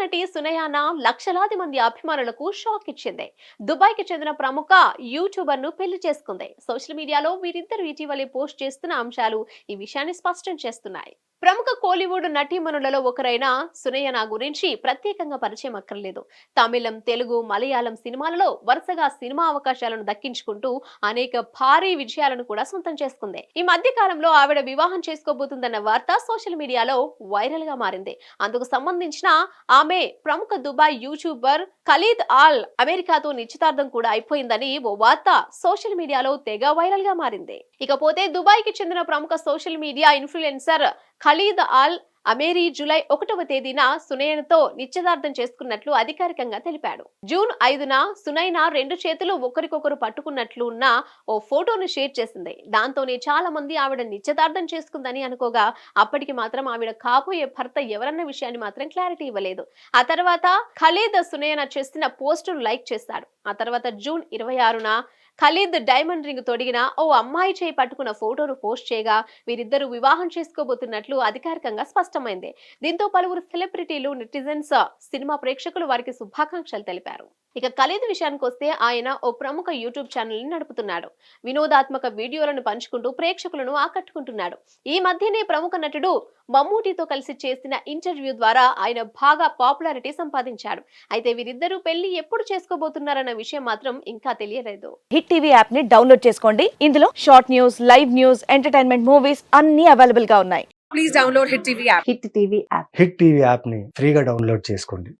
నటి సునయానా లక్షలాది మంది అభిమానులకు షాక్ ఇచ్చింది. దుబాయ్కి చెందిన ప్రముఖ యూట్యూబర్ను పెళ్ళి చేసుకుంది. సోషల్ మీడియాలో వీరిద్దరు ఇటీవలే పోస్ట్ చేస్తున్న అంశాలు ఈ విషయాన్ని స్పష్టం చేస్తున్నాయి. ప్రముఖ కోలీవుడ్ నటీమణులలో ఒకరైన సునయన గురించి ప్రత్యేకంగా పరిచయం అక్కర్లేదు. తమిళం తెలుగు మలయాళం సినిమాలలో వరుసగా సినిమా అవకాశాలను దక్కించుకుంటూ అనేక భారీ విజయాలను కూడా సొంతం చేసుకుంది. ఈ మధ్య కాలంలో ఆవిడ వివాహం చేసుకోబోతుందన్న వార్త సోషల్ మీడియాలో వైరల్గా మారింది. అందుకు సంబంధించిన ఆమె ప్రముఖ దుబాయ్ యూట్యూబర్ ఖలీద్ ఆల్ అమెరికాతో నిశ్చితార్థం కూడా అయిపోయిందని ఓ వార్త సోషల్ మీడియాలో తెగ వైరల్గా మారింది. ఇకపోతే దుబాయ్కి చెందిన ప్రముఖ social media influencer Khalid Al Ameri July ఒకటవ తేదీన సునయనతో నిశ్చితార్థం చేసుకున్నట్లు అధికారికంగా తెలిపాడు. జూన్ ఐదున సునైన రెండు చేతులు ఒకరికొకరు పట్టుకున్నట్లు ఉన్న ఓ ఫోటోను షేర్ చేసింది. దాంతోనే చాలా మంది ఆవిడ నిశ్చితార్థం చేసుకుందని అనుకోగా అప్పటికి మాత్రం ఆవిడ కాబోయే భర్త ఎవరన్న విషయాన్ని మాత్రం క్లారిటీ ఇవ్వలేదు. ఆ తర్వాత ఖలీద్ సునయన చేసిన పోస్టును లైక్ చేశాడు. ఆ తర్వాత జూన్ ఇరవై ఆరున ఖలీద్ డైమండ్ రింగ్ తొడిగిన ఓ అమ్మాయి చేయి పట్టుకున్న ఫోటోను పోస్ట్ చేయగా వీరిద్దరూ వివాహం చేసుకోబోతున్నట్లు అధికారికంగా స్పష్టమైంది. దీంతో పలువురు సెలబ్రిటీలు నెటిజన్స్ సినిమా ప్రేక్షకులు వారికి శుభాకాంక్షలు తెలిపారు. ఇక ఖలీద్ విషయానికి వస్తే ఆయన ఓ ప్రముఖ యూట్యూబ్ ఛానల్ని నడుపుతున్నాడు. వినోదాత్మక వీడియోలను పంచుకుంటూ ప్రేక్షకులను ఆకట్టుకుంటున్నాడు. ఈ మధ్యనే ప్రముఖ నటుడు మమ్మూటితో కలిసి చేసిన ఇంటర్వ్యూ ద్వారా ఆయన బాగా పాపులారిటీ సంపాదించాడు. అయితే వీరిద్దరూ పెళ్ళి ఎప్పుడు చేసుకోబోతున్నారన్న విషయం మాత్రం ఇంకా తెలియలేదు. హిట్ టీవీ యాప్ని డౌన్లోడ్ చేసుకోండి. ఇందులో short news live news entertainment movies అన్ని అవైలబుల్గా ఉన్నాయి. please download Hit TV app. Hit TV app. Hit TV యాప్ని ఫ్రీగా డౌన్లోడ్ చేసుకోండి.